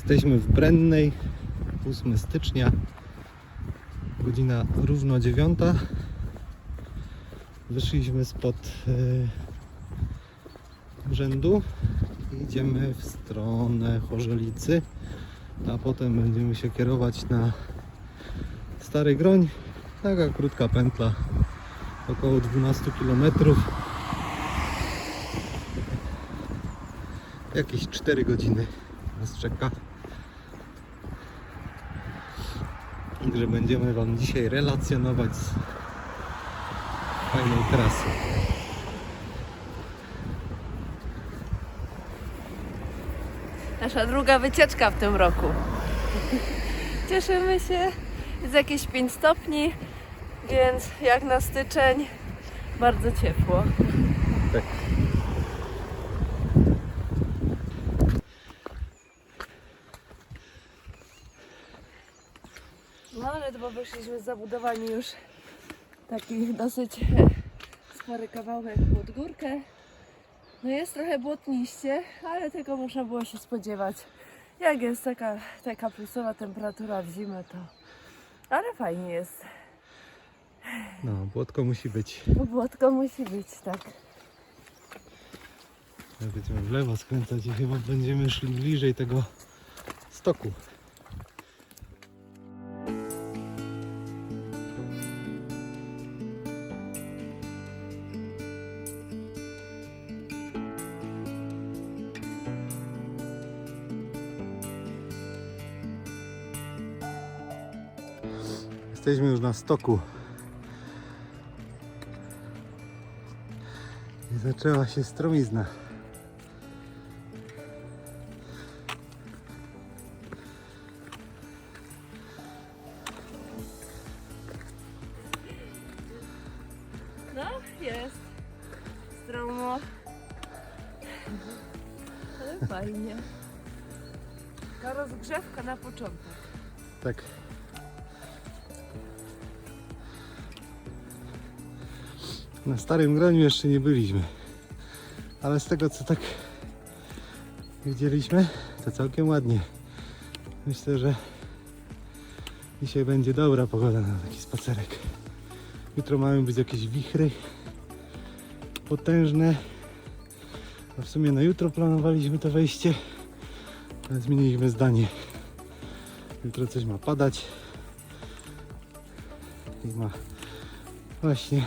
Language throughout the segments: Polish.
Jesteśmy w Brennej, 8 stycznia, godzina równo 9. Wyszliśmy spod y, urzędu i idziemy w stronę Chorzelicy, a potem będziemy się kierować na Stary Groń. Taka krótka pętla, około 12 km. Jakieś 4 godziny nas czeka. Także będziemy Wam dzisiaj relacjonować z fajnej trasy. Nasza druga wycieczka w tym roku. Cieszymy się. Jest jakieś 5 stopni, więc jak na styczeń bardzo ciepło. Tak. No ale bo wyszliśmy z już taki dosyć spory kawałek pod górkę. No jest trochę błotniście, ale tego można było się spodziewać. Jak jest taka, taka plusowa temperatura w zimę, to... Ale fajnie jest. No, błotko musi być. Bo błotko musi być, tak. Będziemy w lewo skręcać i chyba będziemy szli bliżej tego stoku. Jesteśmy już na stoku. I zaczęła się stromizna. Starym Groniu jeszcze nie byliśmy. Ale z tego co tak widzieliśmy, to całkiem ładnie. Myślę, że dzisiaj będzie dobra pogoda na taki spacerek. Jutro mają być jakieś wichry potężne. A w sumie na jutro planowaliśmy to wejście, ale zmieniliśmy zdanie. Jutro coś ma padać. I ma właśnie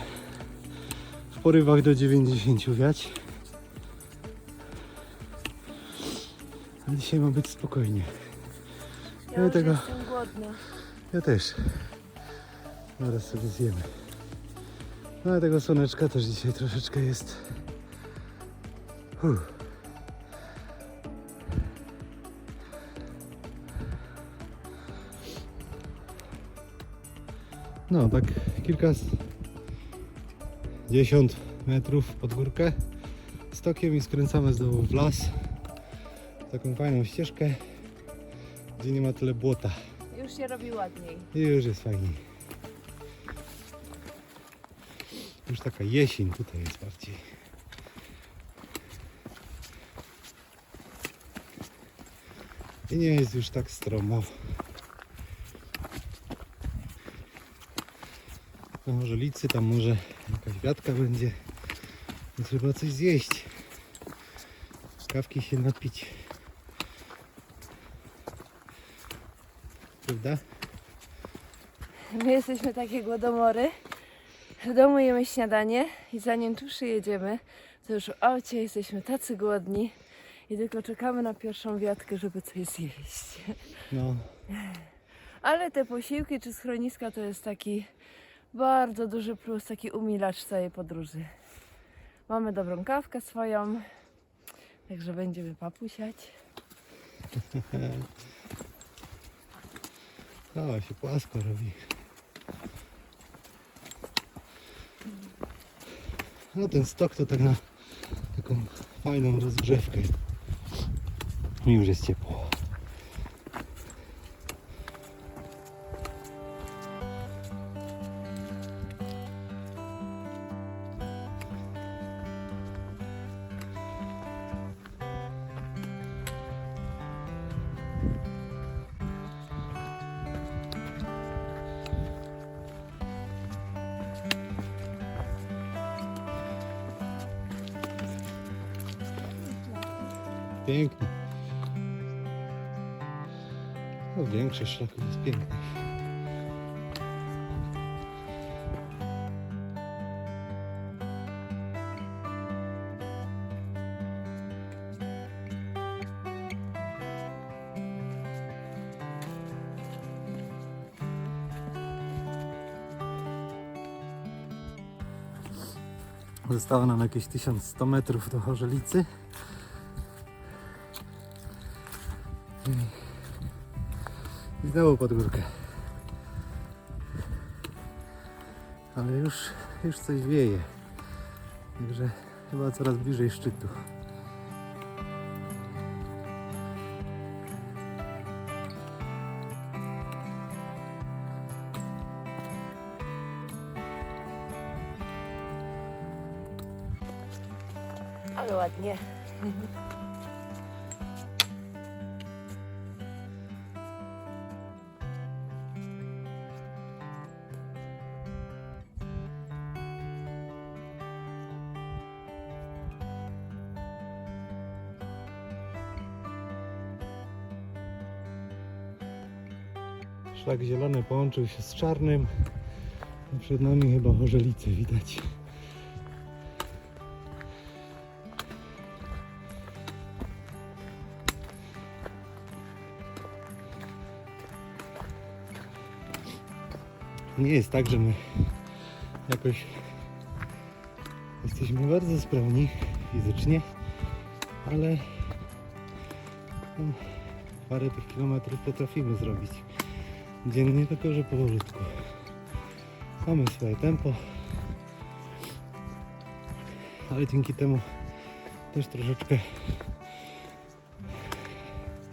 porywach do 90 wiać. A dzisiaj ma być spokojnie. Ja No i tego- jestem głodna. Ja też. Zaraz sobie zjemy. No ale tego słoneczka też dzisiaj troszeczkę jest. Uff. No tak kilka dziesiąt metrów pod górkę stokiem i skręcamy znowu w las. Taką fajną ścieżkę, gdzie nie ma tyle błota. Już się robi ładniej. I już jest fajnie. Już taka jesień tutaj jest bardziej. I nie jest już tak stromo. No może licy, tam może jakaś wiatka będzie. Więc trzeba coś zjeść. Kawki się napić. Prawda? My jesteśmy takie głodomory. W domu jemy śniadanie i zanim tu przyjedziemy, to już w aucie jesteśmy tacy głodni i tylko czekamy na pierwszą wiatkę, żeby coś zjeść. No, Ale te posiłki czy schroniska to jest taki bardzo duży plus, taki umilacz całej podróży. Mamy dobrą kawkę swoją, także będziemy papusiać. O, się płasko robi. No ten stok to tak na taką fajną rozgrzewkę. Mi już jest ciepło. Pięknie. No, większość szlaków jest piękna. Zostało nam jakieś 1100 metrów do Chorzelicy. Znowu pod górkę. Ale już, już coś wieje. Także chyba coraz bliżej szczytu. Ale ładnie. Szlak zielony połączył się z czarnym. A Przed nami chyba Chorzelice widać. Nie jest tak, że my jakoś jesteśmy bardzo sprawni fizycznie, ale no, parę tych kilometrów potrafimy zrobić dziennie, tylko że powolutku. Mamy swoje tempo, ale dzięki temu też troszeczkę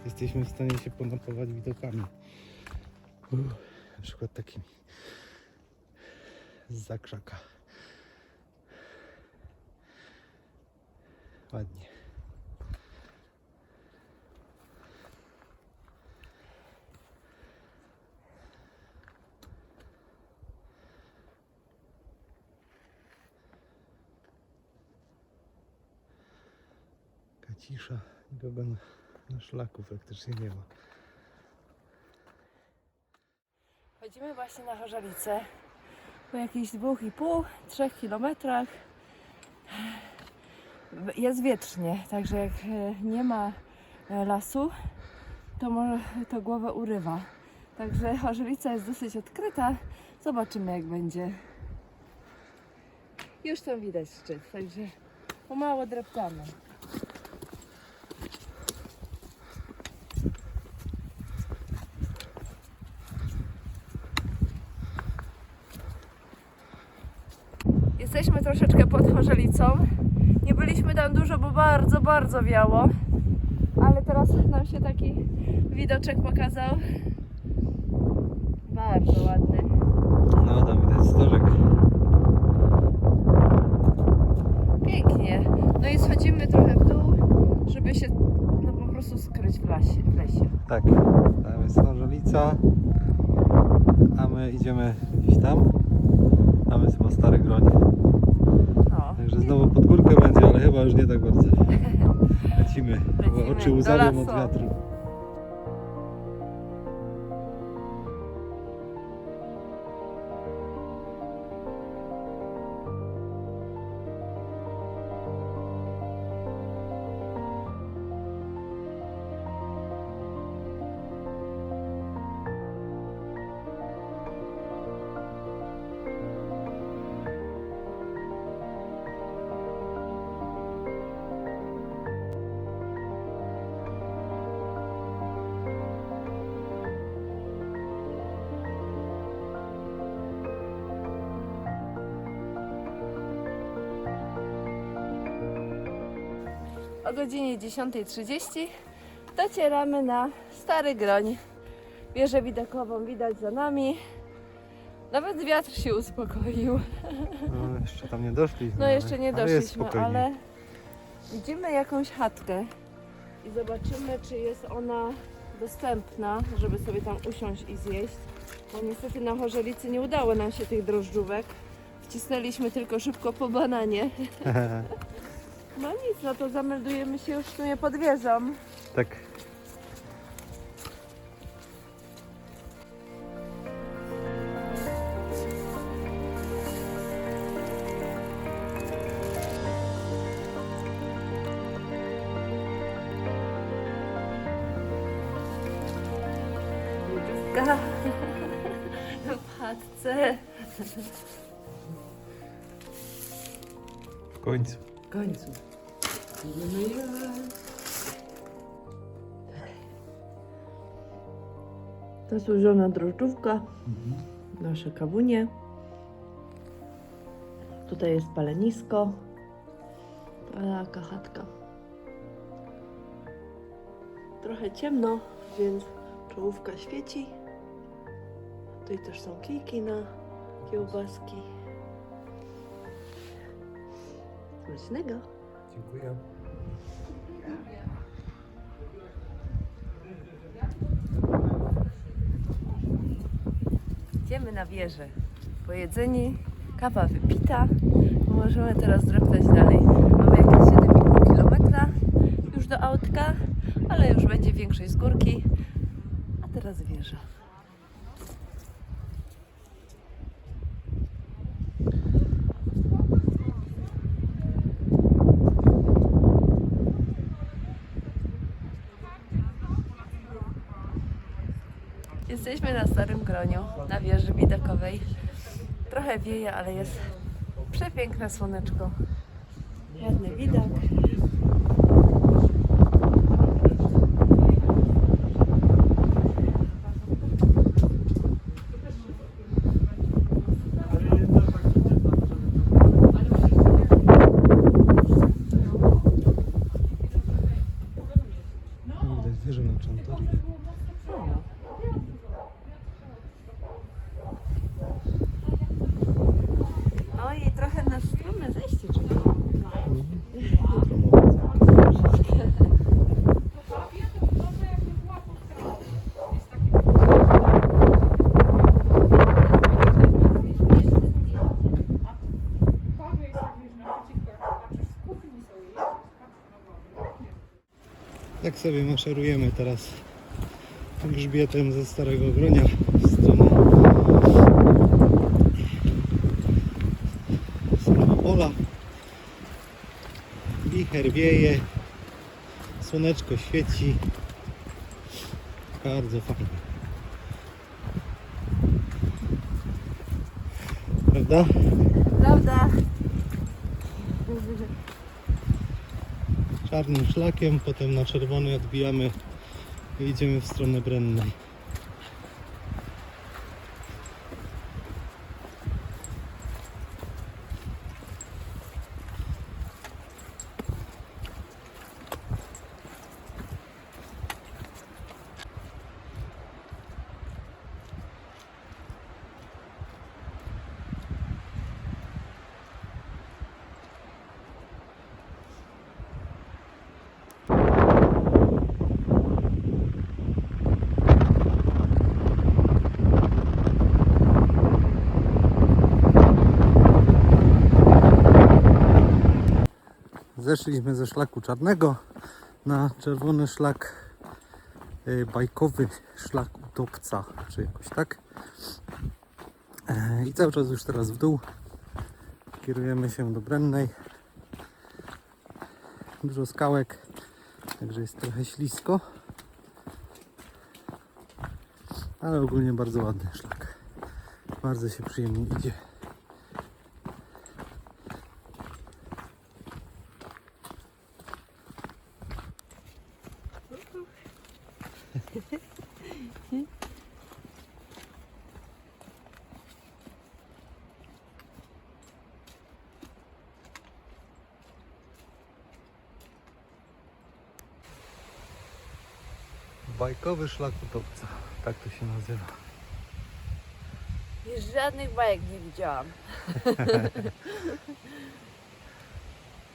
jesteśmy w stanie się ponapować widokami. Uff, na przykład takimi z zakrzaka. Ładnie. Cisza, nikogo na, na szlaku praktycznie nie ma. Chodzimy właśnie na Chorzelicę. Po jakichś dwóch i pół, trzech kilometrach. Jest wietrznie, także jak e, nie ma e, lasu, to, może, to głowę urywa. Także Chorzelica jest dosyć odkryta. Zobaczymy jak będzie. Już tam widać szczyt, także pomału dreptamy. Jesteśmy troszeczkę pod Chorzelicą. Nie byliśmy tam dużo, bo bardzo, bardzo wiało. Ale teraz nam się taki widoczek pokazał. Bardzo ładny. No tam widać stożek. Pięknie. No i schodzimy trochę w dół, żeby się no, po prostu skryć w lesie. W lesie. Tak, tam jest Chorzelica, a my idziemy gdzieś tam. Tam jest chyba stary groń. No. Także znowu pod górkę będzie, ale chyba już nie tak bardzo. Lecimy, Lecimy oczy łzawią od wiatru. O godzinie 10.30 docieramy na Stary Groń. Wieżę widokową widać za nami. Nawet wiatr się uspokoił. No, jeszcze tam nie doszliśmy. No ale- jeszcze nie ale doszliśmy, spokojnie. ale widzimy jakąś chatkę i zobaczymy, czy jest ona dostępna, żeby sobie tam usiąść i zjeść. Bo niestety na Chorzelicy nie udało nam się tych drożdżówek. Wcisnęliśmy tylko szybko po bananie. No nic, no to zameldujemy się już w sumie pod wieżą. Tak. Lodówka. W chatce. W końcu. Końcu. Zasłużona drożdżówka. Nasze kawunie. Tutaj jest palenisko. Taka chatka. Trochę ciemno, więc czołówka świeci. Tutaj też są kijki na kiełbaski. Smacznego. Dziękuję. Idziemy na wieżę. Pojedzeni, kawa wypita. Możemy teraz dreptać dalej. Mamy jakieś 7,5 km już do autka, ale już będzie większej z górki. A teraz wieża. Jesteśmy na Starym Groniu, na wieży widokowej. Trochę wieje, ale jest przepiękne słoneczko. Ładny widok. Widać wieżę na Czantorii. No i trochę na strome zejście czeka. Jutro może. Tak sobie maszerujemy teraz grzbietem ze Starego Gronia w stronę, pola. Wicher wieje, słoneczko świeci. Bardzo fajnie. Prawda? Prawda? Czarnym szlakiem, potem na czerwony odbijamy i idziemy w stronę Brennej. Zeszliśmy ze szlaku czarnego na czerwony szlak y, bajkowy, szlak utopca, czy jakoś tak. E, I cały czas już teraz w dół. Kierujemy się do Brennej. Dużo skałek, także jest trochę ślisko. Ale ogólnie bardzo ładny szlak. Bardzo się przyjemnie idzie. Bajkowy szlak utopca, tak to się nazywa. Już żadnych bajek nie widziałam.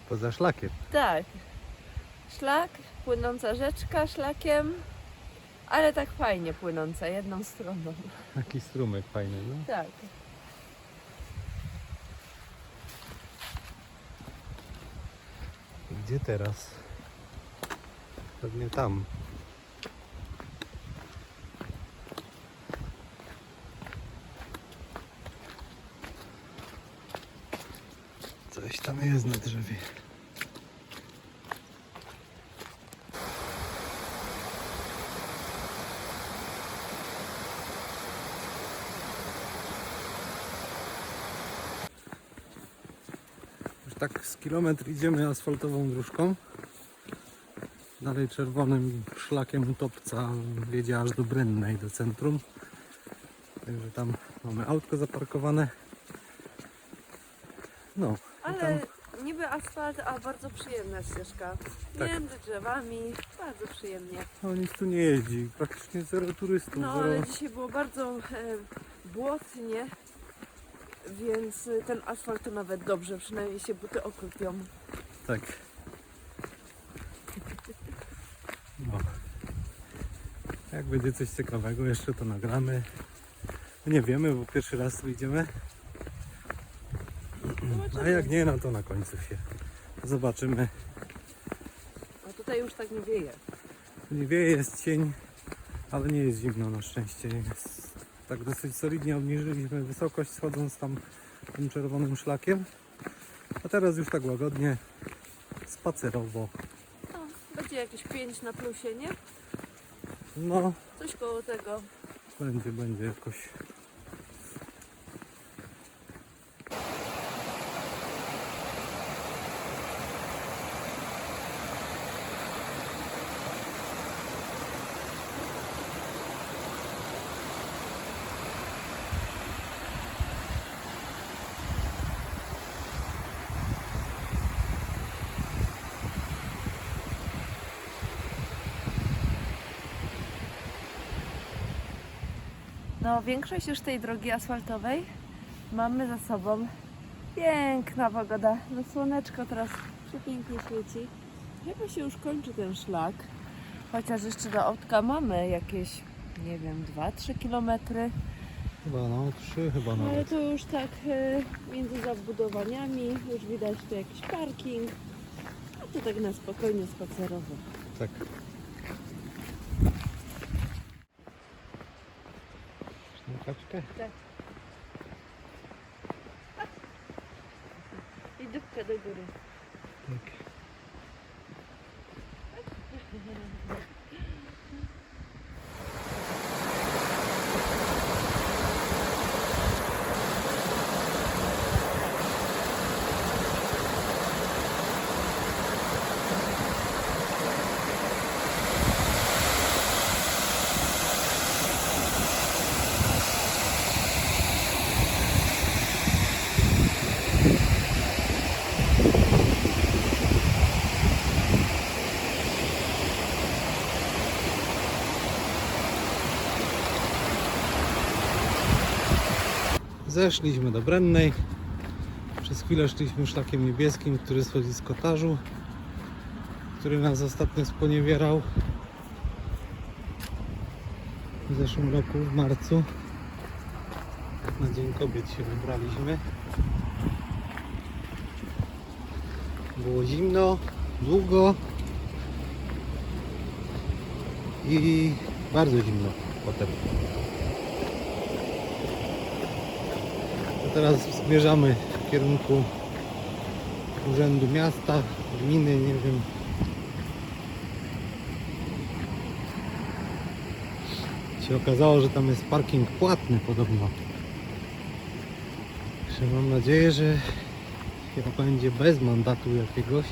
Poza szlakiem. Tak. Szlak, płynąca rzeczka szlakiem, ale tak fajnie płynąca, jedną stroną. Taki strumyk fajny, no. Tak. Gdzie teraz? Pewnie tam. Tam jest na drzewie. Tak z kilometr idziemy asfaltową dróżką. Dalej czerwonym szlakiem utopca wiedzie aż do Brennej, do centrum. Także tam mamy autko zaparkowane. No, Ale niby asfalt, a bardzo przyjemna ścieżka. Tak. Między drzewami, bardzo przyjemnie. no, nic tu nie jeździ. Praktycznie zero turystów. No zero... ale dzisiaj było bardzo e, błotnie, więc e, ten asfalt to nawet dobrze, przynajmniej się buty okrupią. Tak. No. Jak będzie coś ciekawego, jeszcze to nagramy. Nie wiemy, bo pierwszy raz tu idziemy. A jak nie, no to na końcu się zobaczymy. A tutaj już tak nie wieje. Nie wieje, jest cień, ale nie jest zimno na szczęście. Jest tak dosyć solidnie obniżyliśmy wysokość schodząc tam tym czerwonym szlakiem. A teraz już tak łagodnie, spacerowo. No, będzie jakieś 5 na plusie, nie? No, Coś koło tego. będzie, będzie jakoś. No, większość już tej drogi asfaltowej mamy za sobą. Piękna pogoda. No słoneczko teraz przepięknie świeci. Chyba się już kończy ten szlak. Chociaż jeszcze do autka mamy jakieś, nie wiem, 2-3 kilometry. Chyba no, trzy chyba Ale nawet. to już tak e, między zabudowaniami, już widać tu jakiś parking. A to tak na spokojnie spacerowo. Tak. Kaczkę? I dupkę do góry. Tak. Zeszliśmy do Brennej. Przez chwilę szliśmy szlakiem niebieskim, który schodzi z kotarzu, który nas ostatnio sponiewierał w zeszłym roku, w marcu. Na Dzień Kobiet się wybraliśmy. Było zimno, długo i bardzo zimno potem. To teraz zmierzamy w kierunku urzędu miasta, gminy, nie wiem. Się okazało, że tam jest parking płatny podobno. Także mam nadzieję, że chyba będzie bez mandatu jakiegoś.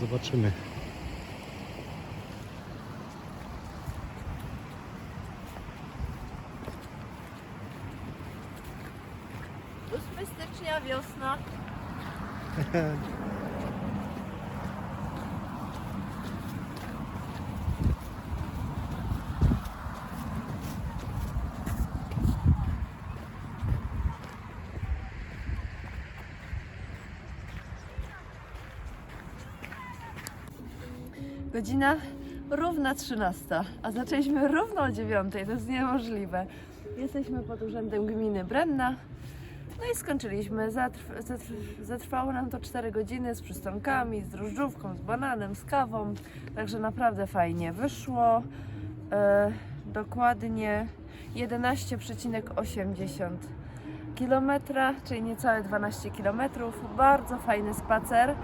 Zobaczymy. 8 stycznia, wiosna. Godzina równa 13, a zaczęliśmy równo o 9. To jest niemożliwe. Jesteśmy pod urzędem gminy Brenna No i skończyliśmy. Zatrw- zatrw- zatrwało nam to 4 godziny z przystankami, z drożdżówką, z bananem, z kawą. Także naprawdę fajnie wyszło. E, dokładnie 11,80 km, czyli niecałe 12 km. Bardzo fajny spacer.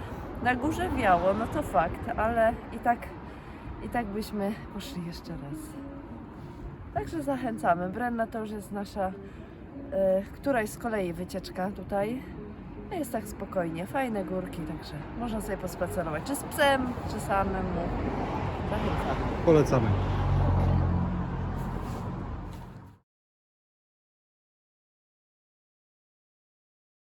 Na górze wiało, no to fakt, ale i tak, i tak byśmy poszli jeszcze raz. Także zachęcamy. Brenna to już jest nasza e, któraś z kolei wycieczka tutaj. Jest tak spokojnie, fajne górki, także można sobie pospacerować, czy z psem, czy samemu. Zachęcamy. Polecamy.